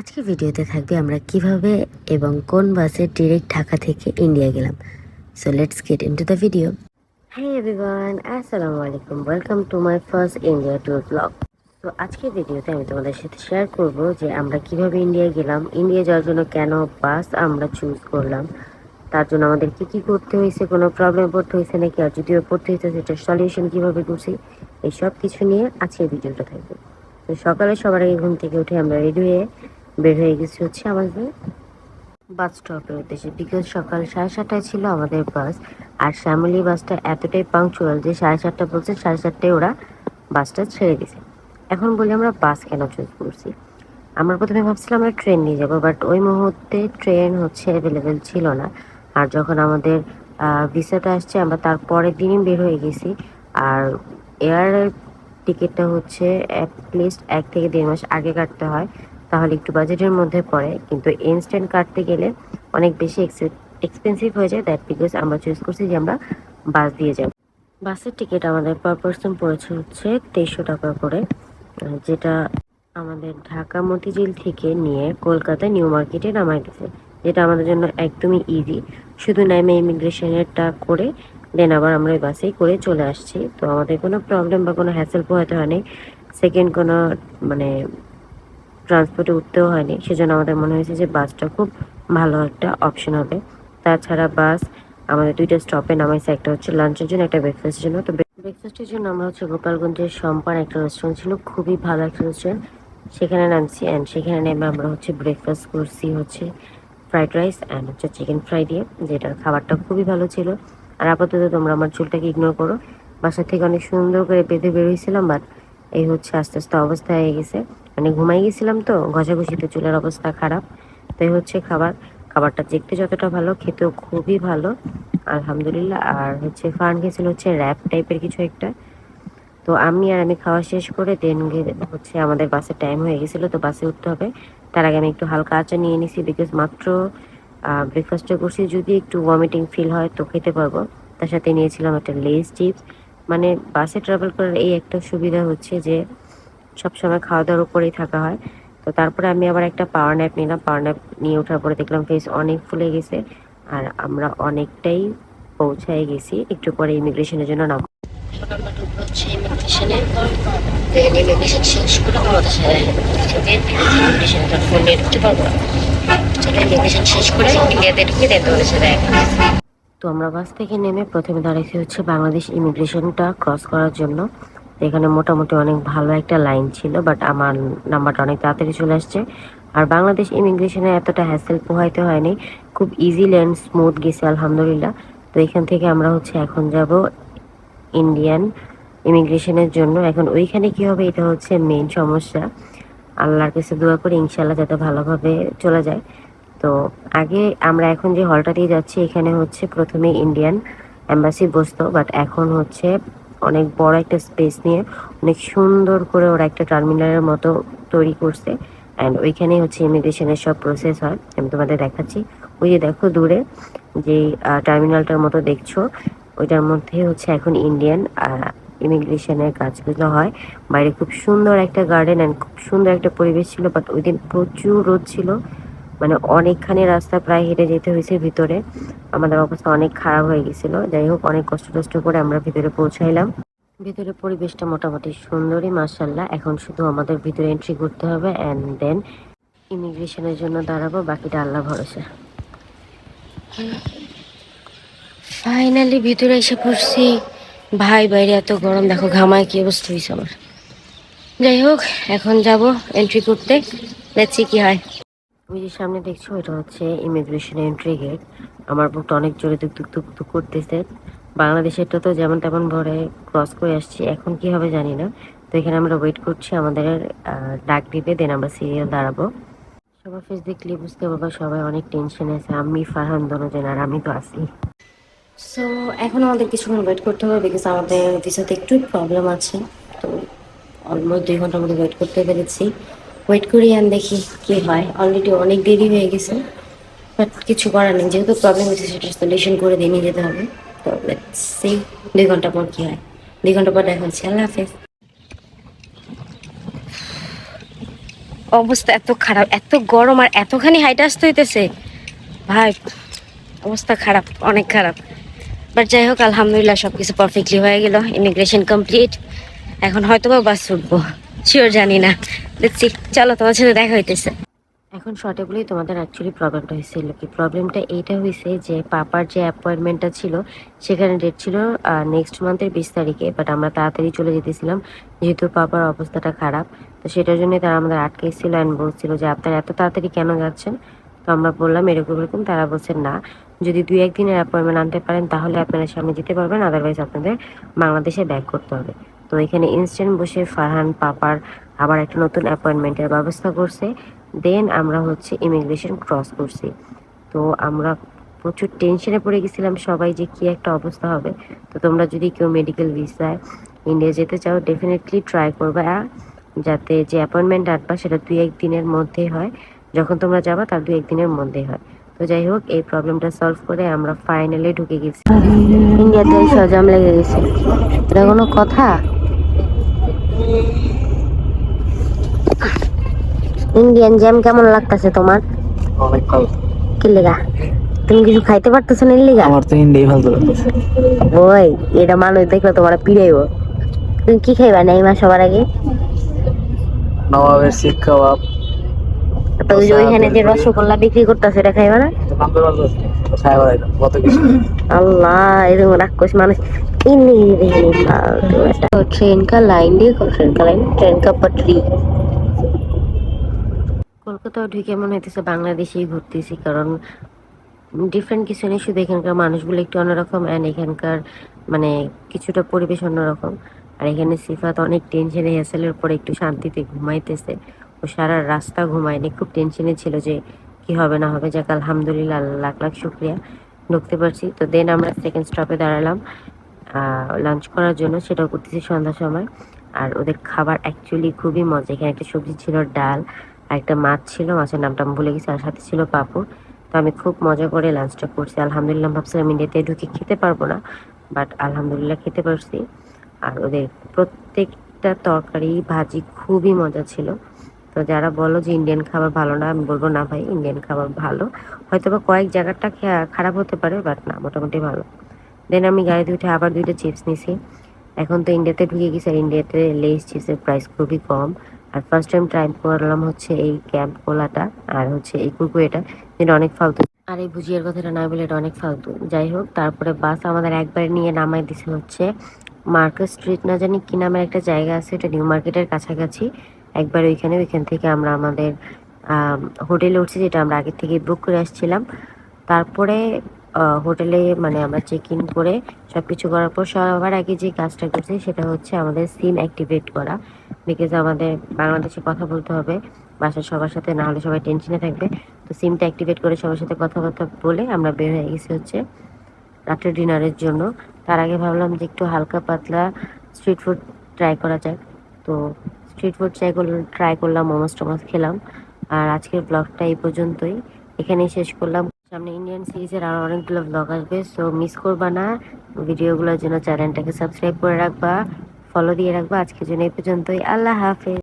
আজকে ভিডিওতে থাকবে আমরা কীভাবে এবং কোন বাসে ডিরেক্ট ঢাকা থেকে ইন্ডিয়া গেলাম। So let's get into the video হ্যাঁ এভরিওয়ান আসসালামু আলাইকুম। Welcome to my first India tour blog তো আজকের ভিডিওতে আমি তোমাদের সাথে শেয়ার করব যে আমরা কীভাবে ইন্ডিয়া গেলাম ইন্ডিয়া যাওয়ার জন্য কেন বাস আমরা চুজ করলাম, তার জন্য আমাদের কি কি করতে হয়েছে, কোনো প্রবলেম পড়তে হয়েছে নাকি, আর যদিও পড়তে হয়েছে সেটা সলিউশন কীভাবে করছি, এই সব কিছু নিয়ে আজকের ভিডিওটা থাকবে। তো সকালে সবার আগে ঘুম থেকে উঠে আমরা রেডি হয়ে বের হয়ে গেছি হচ্ছে আমাদের বাস স্টপের উদ্দেশ্যে। বিকজ সকাল সাড়ে সাতটায় ছিল আমাদের বাস আর শ্যামলি বাসটা এতটাই পাংচুয়াল যে সাড়ে সাতটা বলছে সাড়ে সাতটায় ওরা বাসটা ছেড়ে দিছে এখন বলি আমরা বাস কেন চুজ করছি? আমরা প্রথমে ভাবছিলাম আমরা ট্রেন নিয়ে যাব বাট ওই মুহূর্তে ট্রেন হচ্ছে অ্যাভেলেবেল ছিল না। আর যখন আমাদের ভিসাটা আসছে, আমরা তার পরের দিনই বের হয়ে গেছি। আর এয়ার টিকিটটা হচ্ছে অ্যাটলিস্ট এক থেকে দেড় মাস আগে কাটতে হয়। তাহলে একটু বাজেটের মধ্যে পড়ে, কিন্তু ইনস্ট্যান্ট কাটতে গেলে অনেক বেশি এক্সপেন্সিভ হয়ে যায়। দ্যাট বিকজ আমরা চুজ করছি যে আমরা বাস দিয়ে যাব। বাসের টিকিট আমাদের পার পার্সন পড়েছে হচ্ছে তেইশশো টাকা করে। যেটা আমাদের ঢাকা মতিঝিল থেকে নিয়ে কলকাতা নিউ মার্কেটে নামাই দিছে যেটা আমাদের জন্য একদমই ইজি শুধু নামে ইমিগ্রেশনেরটা করে দেন আবার আমরা ওই বাসেই করে চলে আসছি। তো আমাদের কোনো প্রবলেম বা কোনো হ্যাসেল পোহাতে হয়নি সেকেন্ড কোনো মানে ট্রান্সপোর্টে উঠতেও হয়নি। সেজন্য আমাদের মনে হয়েছে যে বাসটা খুব ভালো একটা অপশন হবে। তাছাড়া বাস, আমাদের দুইটা স্টপে নামাইছে। একটা হচ্ছে লাঞ্চের জন্য, একটা ব্রেকফাস্টের জন্য। তো ব্রেকফাস্টের জন্য আমরা হচ্ছে গোপালগঞ্জের সম্পান একটা রেস্টুরেন্ট ছিল। খুবই ভালো একটা রেস্টুরেন্ট সেখানে নামছি অ্যান্ড সেখানে নেমে আমরা হচ্ছে ব্রেকফাস্ট করছি হচ্ছে ফ্রাইড রাইস অ্যান্ড হচ্ছে চিকেন ফ্রাই দিয়ে, যেটার খাবারটা খুবই ভালো ছিল। আর আপাতত তোমরা আমার চুলটাকে ইগনোর করো। বাসা থেকে অনেক সুন্দর করে বেঁধে বেরোইছিলাম বাট এই হচ্ছে আস্তে আস্তে অবস্থা হয়ে গেছে। মানে ঘুমাই গেছিলাম তো, ঘষাঘষিতে চুলের অবস্থা খারাপ। তো এই হচ্ছে খাবার, খাবারটা দেখতে যতটা ভালো, খেতেও খুবই ভালো, আলহামদুলিল্লাহ। আর হচ্ছে ফান গেছিল হচ্ছে র্যাপ টাইপের কিছু একটা। তো আমি আর আমি খাওয়া শেষ করে দেন হচ্ছে আমাদের বাসের টাইম হয়ে গেছিল, তো বাসে উঠতে হবে। তার আগে আমি একটু হালকা আচা নিয়ে নিছি বিকজ মাত্র ব্রেকফাস্টটা করছি, যদি একটু ভমিটিং ফিল হয় তো খেতে পারব। তার সাথে নিয়েছিলাম একটা লেস চিপস মানে বাসে ট্রাভেল করার এই একটা সুবিধা হচ্ছে যে সবসময় খাওয়া দাওয়ার উপরেই থাকা হয়। তো তারপরে আমি আবার একটা পাওয়ার ন্যাপ নিলাম। পাওয়ার ন্যাপ নিয়ে ওঠার পরে দেখলাম ফেস অনেক ফুলে গেছে আর আমরা অনেকটাই পৌঁছায় গেছি। একটু পরে ইমিগ্রেশনের জন্য নাম তো আমরা বাস থেকে নেমে প্রথমে দাঁড়িয়েছি হচ্ছে বাংলাদেশ ইমিগ্রেশনটা ক্রস করার জন্য। এখানে মোটামুটি অনেক ভালো একটা লাইন ছিল বাট আমার নাম্বারটা অনেক তাড়াতাড়ি চলে আসছে। আর বাংলাদেশ ইমিগ্রেশনে এতটা হ্যাসেল পোহাইতে হয়নি। খুব ইজিলি অ্যান্ড স্মুথ গেছে, আলহামদুলিল্লাহ। তো এখান থেকে আমরা হচ্ছে এখন যাব ইন্ডিয়ান ইমিগ্রেশনের জন্য। এখন ওইখানে কি হবে এটা হচ্ছে মেইন সমস্যা। আল্লাহর কাছে দোয়া করে ইনশাল্লাহ যাতে ভালোভাবে চলে যায়। তো আগে আমরা এখন যে হলটা দিয়ে যাচ্ছি, এখানে হচ্ছে প্রথমে ইন্ডিয়ান অ্যাম্বাসি বসতো বাট এখন হচ্ছে অনেক বড় একটা স্পেস নিয়ে অনেক সুন্দর করে ওরা একটা টার্মিনালের মতো তৈরি করছে অ্যান্ড ওইখানেই হচ্ছে ইমিগ্রেশনের সব প্রসেস হয়। আমি তোমাদের দেখাচ্ছি। ওই যে দেখো দূরে যে টার্মিনালটার মতো দেখছ, ওইটার মধ্যে হচ্ছে এখন ইন্ডিয়ান ইমিগ্রেশনের কাজগুলো হয়। বাইরে খুব সুন্দর একটা গার্ডেন অ্যান্ড খুব সুন্দর একটা পরিবেশ ছিল বাট ওই দিন প্রচুর রোদ ছিল। মানে অনেকখানি রাস্তা প্রায় হেঁটে যেতে হয়েছে ভিতরে। আমাদের অবস্থা অনেক খারাপ হয়ে গেছিল। যাই হোক, অনেক কষ্ট টষ্ট করে আমরা ভিতরে পৌঁছাইলাম। ভিতরে পরিবেশটা মোটামুটি সুন্দরই মার্শাল্লাহ এখন শুধু আমাদের ভিতরে এন্ট্রি করতে হবে অ্যান্ড দেন ইমিগ্রেশনের জন্য দাঁড়াবো। বাকিটা আল্লাহ ভরসা। ফাইনালি ভিতরে এসে পড়ছি। ভাই, বাইরে এত গরম, দেখো ঘামায় কি অবস্থা হয়েছে আমার। যাই হোক, এখন যাব এন্ট্রি করতে। দেখছি কি হয়। ওই যে সামনে দেখছ, এটা হচ্ছে ইমিগ্রেশন এন্ট্রি গেট আমার বুকটা অনেক জোরে দুক দুক দুক দুক করতেছে। বাংলাদেশেরটা তো যেমন তেমন ভরে ক্রস করে আসছি, এখন কি হবে জানি না। তো এখানে আমরা ওয়েট করছি, আমাদের ডাক দিবে দেন আমরা সিরিয়াল দাঁড়াবো। সবার ফেস দেখলে বুঝতে পারব, সবাই অনেক টেনশন আছে। আমি ফারহান দনোজন আর আমি তো আছি। সো এখন আমাদের কিছুক্ষণ ওয়েট করতে হবে বিকজ আমাদের ভিসাতে একটু প্রবলেম আছে। তো অলমোস্ট দুই ঘণ্টার মধ্যে ওয়েট করতে পেরেছি। ওয়েট করি আর দেখি কি হয়। অলরেডি অনেক দেরি হয়ে গেছে বাট কিছু করার নেই। যেহেতু প্রবলেম হয়েছে, সেটা সলিউশন করে দিয়ে নিয়ে যেতে হবে। তো সেই দুই ঘণ্টা পর কি হয়। দুই ঘণ্টা পর দেখা হচ্ছে। আল্লাহ হাফেজ। অবস্থা এত খারাপ, এত গরম আর এতখানি হাইট আসতে হইতেছে। ভাই, অবস্থা খারাপ, অনেক খারাপ। বাট যাই হোক, আলহামদুলিল্লাহ সব কিছু পারফেক্টলি হয়ে গেল। ইমিগ্রেশন কমপ্লিট এখন হয়তো বা বাস উঠবো। শিওর জানি না। দেখছি চলো, তোমার সাথে দেখা হইতেছে। এখন শর্টে বলেই তোমাদের অ্যাকচুয়ালি প্রবলেমটা হয়েছিল কি? প্রবলেমটা এইটা হয়েছে যে পাপার যে অ্যাপয়েন্টমেন্টটা ছিল, সেখানে ডেট ছিল নেক্সট মান্থের বিশ তারিখে বাট আমরা তাড়াতাড়ি চলে যেতেছিলাম, যেহেতু পাপার অবস্থাটা খারাপ, তো সেটার জন্য তারা আমাদের আটকে ছিল অ্যান্ড বলছিল যে আপনারা এত তাড়াতাড়ি কেন যাচ্ছেন? তো আমরা বললাম, এরকম এরকম, তারা বলছেন না। যদি দুই একদিনের অ্যাপয়েন্টমেন্ট আনতে পারেন, তাহলে আপনারা সামনে যেতে পারবেন আদারওয়াইজ আপনাদের বাংলাদেশে ব্যাক করতে হবে। তো এখানে ইনস্ট্যান্ট বসে ফারহান পাপার আবার একটা নতুন অ্যাপয়েন্টমেন্টের ব্যবস্থা করছে। দেন আমরা হচ্ছে ইমিগ্রেশন ক্রস করছি। তো আমরা প্রচুর টেনশনে পড়ে গেছিলাম সবাই যে কি একটা অবস্থা হবে। তো তোমরা যদি কেউ মেডিকেল ভিসায় ইন্ডিয়া যেতে চাও ডেফিনেটলি ট্রাই করবে। যাতে যে অ্যাপয়েন্টমেন্ট আনবা, সেটা দুই এক দিনের মধ্যেই হয়। যখন তোমরা যাবা, তার দুই এক দিনের মধ্যেই হয়। তো যাই হোক এই প্রবলেমটা সলভ করে আমরা ফাইনালি ঢুকে গেছি। ইন্ডিয়াতে সজাম লেগে গেছে। এটা কোনো কথা? ইন্ডিয়ান জ্যাম কেমন লাগতেছে তোমার? কি লেগা? তুমি কিছু খাইতে পারতেছো না লিগা? আমার তো ইন্ডিয়াই ভালো লাগতেছে। ওই এটা মানুষ দেখলে তোমার পিড়াইব। তুমি কি খাইবা নাই মা সবার আগে? নবাবের শিখ কাবাব তো ওই যে ওইখানে যে রসগোল্লা বিক্রি করতেছে এটা খাইবা না তো নাম করে বলতো খাই বাড়াইতাম কত কিছু আল্লাহ এরকম রাক্ষস মানুষ ইনি রে ফালতু একটা ट्रेन का लाइन देखो ट्रेन का लाइन ट्रेन का पटरी কলকাতাও ঢুকে মনে হইতেছে বাংলাদেশেই ঘুরতেছি কারণ ডিফারেন্ট কিছু নেই শুধু এখানকার মানুষগুলো একটু অন্যরকম অ্যান্ড এখানকার মানে কিছুটা পরিবেশ অন্যরকম আর এখানে সিফাত অনেক টেনশনে হ্যাসেলের পরে একটু শান্তিতে ঘুমাইতেছে ও সারা রাস্তা ঘুমায়নি। খুব টেনশনে ছিল যে কি হবে না হবে। যাক, আলহামদুলিল্লাহ লাখ লাখ শুক্রিয়া। ঢুকতে পারছি। তো দেন আমরা সেকেন্ড স্টপে দাঁড়ালাম। লাঞ্চ করার জন্য সেটাও করতেছি সন্ধ্যার সময়। আর ওদের খাবার অ্যাকচুয়ালি খুবই মজা। এখানে একটা সবজি ছিল, ডাল, আর একটা মাছ ছিল। মাছের নামটা আমি ভুলে গেছি, আর সাথে ছিল পাপড়। তো আমি খুব মজা করে লাঞ্চটা করছি। আলহামদুলিল্লাহ ভাবছিলাম ইন্ডিয়াতে ঢুকে খেতে পারব না বাট আলহামদুলিল্লাহ খেতে পারছি। আর ওদের প্রত্যেকটা তরকারি, ভাজি খুবই মজা ছিল। তো যারা বলো যে ইন্ডিয়ান খাবার ভালো না, আমি বলব না ভাই ইন্ডিয়ান খাবার ভালো। হয়তো বা কয়েক জায়গাটা খারাপ হতে পারে বাট না, মোটামুটি ভালো। দেন আমি গাড়িতে উঠে আবার দুইটা চিপস নিছি। এখন তো ইন্ডিয়াতে ঢুকে গেছি, আর ইন্ডিয়াতে লেস চিপসের প্রাইস খুবই কম। আর ফার্স্ট টাইম ট্রাই করলাম হচ্ছে এই ক্যাম্প কোলাটা আর হচ্ছে এই কুকুরেটা যেটা অনেক ফালতু। আর এই ভুজিয়ার কথাটা না বলে এটা অনেক ফালতু। যাই হোক, তারপরে বাস আমাদের একবার নিয়ে নামাই দিছে হচ্ছে মার্কেট স্ট্রিট না জানি কি নামের একটা জায়গা আছে, এটা নিউ মার্কেটের কাছাকাছি। একবার ওইখানে, ওইখান থেকে আমরা আমাদের হোটেলে উঠছি, যেটা আমরা আগে থেকে বুক করে আসছিলাম। তারপরে হোটেলে মানে আমরা চেক ইন করে সব কিছু করার পর সবার আগে যে কাজটা করছি সেটা হচ্ছে আমাদের সিম অ্যাক্টিভেট করা। বিকজ আমাদের বাংলাদেশে কথা বলতে হবে, বাসার সবার সাথে, না হলে সবাই টেনশনে থাকবে। তো সিমটা অ্যাক্টিভেট করে সবার সাথে কথাবার্তা বলে আমরা বের হয়ে গেছি হচ্ছে রাত্রে ডিনারের জন্য। তার আগে ভাবলাম যে একটু হালকা পাতলা স্ট্রিট ফুড ট্রাই করা যাক। তো স্ট্রিট ফুড ট্রাই করলাম ট্রাই করলাম, মোমোস টোমাস খেলাম। আর আজকের ব্লগটা এই পর্যন্তই। এখানেই শেষ করলাম। সামনে ইন্ডিয়ান সিরিজের আরও অনেকগুলো ব্লগ আসবে সো মিস করবা না। ভিডিওগুলোর জন্য চ্যানেলটাকে সাবস্ক্রাইব করে রাখবা ফলো দিয়ে রাখবা। আজকের জন্য এই পর্যন্তই। আল্লাহ হাফেজ।